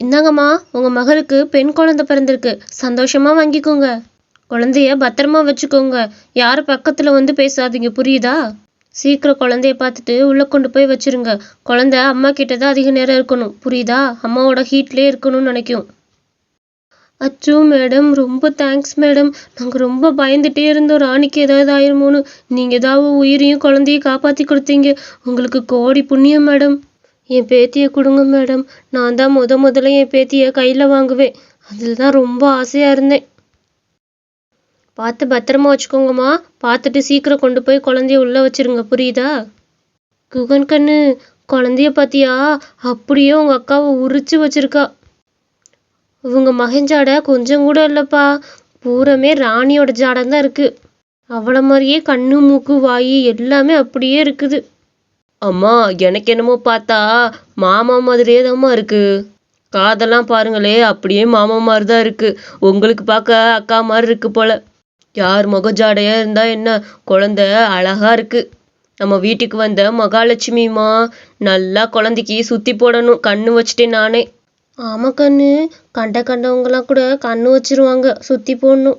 இந்தாங்கம்மா உங்க மகளுக்கு பெண் குழந்தை பிறந்திருக்கு. சந்தோஷமா வாங்கிக்கோங்க. குழந்தைய பத்திரமா வச்சுக்கோங்க. யாரும் பக்கத்துல வந்து பேசாதீங்க புரியுதா? சீக்கிரம் குழந்தைய பார்த்துட்டு உள்ள கொண்டு போய் வச்சிருங்க. குழந்தை அம்மா கிட்ட தான் அதிக நேரம் இருக்கணும். புரியுதா? அம்மாவோட ஹீட்லயே இருக்கணும்னு நினைக்கும். அச்சோ மேடம் ரொம்ப தேங்க்ஸ் மேடம். நாங்கள் ரொம்ப பயந்துட்டே இருந்தோம். ராணிக்கு ஏதாவது ஆயிருமோன்னு. நீங்கள் ஏதாவது உயிரையும் குழந்தையும் காப்பாற்றி கொடுத்தீங்க. உங்களுக்கு கோடி புண்ணியம் மேடம். என் பேத்தியை கொடுங்க மேடம். நான் தான் முத முதல்ல என் பேத்தியை கையில் வாங்குவேன். அதில் தான் ரொம்ப ஆசையாக இருந்தேன். பார்த்து பத்திரமா வச்சுக்கோங்கம்மா. பார்த்துட்டு சீக்கிரம் கொண்டு போய் குழந்தைய உள்ளே வச்சிருங்க. புரியுதா? குகன் கண்ணு குழந்தைய பார்த்தியா அப்படியே உங்கள் அக்காவை உரிச்சு வச்சிருக்கா. இவங்க மகன் ஜாடை கொஞ்சம் கூட இல்லைப்பா. பூரமே ராணியோட ஜாடம் தான் இருக்கு. அவளை மாதிரியே கண்ணு மூக்கு வாய் எல்லாமே அப்படியே இருக்குது. அம்மா எனக்கு என்னமோ பார்த்தா மாமா மாதிரியே தாம்மா இருக்கு. காதெல்லாம் பாருங்களே அப்படியே மாமா மாதிரி தான் இருக்கு. உங்களுக்கு பார்க்க அக்கா மாதிரி இருக்கு போல. யார் முகஜாடையா இருந்தால் இருந்தா என்ன? குழந்தை அழகா இருக்கு. நம்ம வீட்டுக்கு வந்த மகாலட்சுமிமா நல்லா குழந்தைக்கு சுத்தி போடணும். கண்ணு வச்சுட்டேன் நானே. ஆமா கண்ணு கண்ட கண்டவங்கலாம் கூட கண்ணு வச்சிருவாங்க. சுத்தி போடணும்.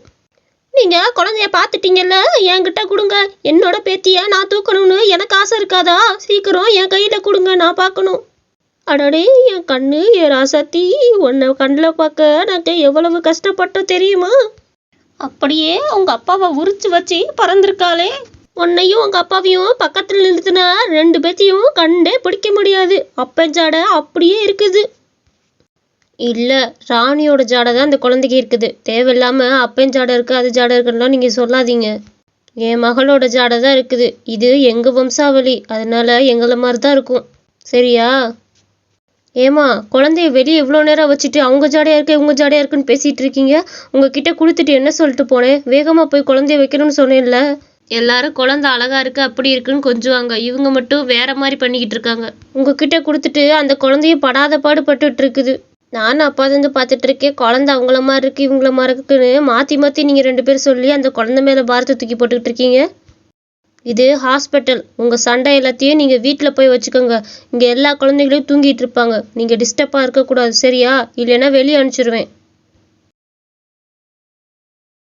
நீங்க குழந்தைய பார்த்துட்டீங்கல்ல? என்கிட்ட கொடுங்க. என்னோட பேத்திய நான் தூக்கணும்னு எனக்கு ஆசை இருக்காதா? சீக்கிரம் என் கையில கொடுங்க நான் பார்க்கணும். அடடே என் கண்ணு என் ராசாத்தி உன்னை கண்ணில் பார்க்க நான் எவ்வளவு கஷ்டப்பட்டோம் தெரியுமா? அப்படியே உங்க அப்பாவை உரிச்சு வச்சு பறந்துருக்காளே. உன்னையும் உங்க அப்பாவையும் பக்கத்துல நிறுத்தினா ரெண்டு பேத்தையும் கண்டே பிடிக்க முடியாது. அப்பஞ்சாட அப்படியே இருக்குது. இல்லை ராணியோட ஜாடை தான் இந்த குழந்தைக்கு இருக்குது. தேவையில்லாம அப்பன் ஜாடை இருக்குது அது ஜாடை இருக்குன்னா நீங்க சொல்லாதீங்க. என் மகளோட ஜாடை தான் இருக்குது. இது எங்கள் வம்சாவளி. அதனால எங்களை மாதிரி தான் இருக்கும். சரியா? ஏமா குழந்தைய வெளியே இவ்வளோ நேரம் வச்சுட்டு அவங்க ஜாடையாக இருக்கு இவங்க ஜாடையாக இருக்குன்னு பேசிகிட்டு இருக்கீங்க? உங்ககிட்ட கொடுத்துட்டு என்ன சொல்லிட்டு போனேன் வேகமாக போய் குழந்தைய வைக்கணும்னு சொன்னேன்ல. எல்லாரும் குழந்தை அழகா இருக்கு அப்படி இருக்குன்னு கொஞ்சுவாங்க. இவங்க மட்டும் வேற மாதிரி பண்ணிக்கிட்டு இருக்காங்க. உங்ககிட்ட கொடுத்துட்டு அந்த குழந்தைய படாத பாடு பட்டுட்டு இருக்குது. நானும் அப்பா பார்த்துட்டு இருக்கேன். குழந்தை அவங்கள மாதிரி இருக்கு இவங்கள மாதிரி இருக்குன்னு மாற்றி மாற்றி நீங்கள் ரெண்டு பேரும் சொல்லி அந்த குழந்தை மேலே பாரத்தை தூக்கி போட்டுக்கிட்டு இருக்கீங்க. இது ஹாஸ்பிட்டல். உங்கள் சண்டை எல்லாத்தையும் நீங்கள் வீட்டில் போய் வச்சுக்கோங்க. இங்கே எல்லா குழந்தைகளையும் தூங்கிட்டு இருப்பாங்க. நீங்கள் டிஸ்டர்பாக இருக்கக்கூடாது சரியா? இல்லைன்னா வெளியே அனுப்பிச்சிருவேன்.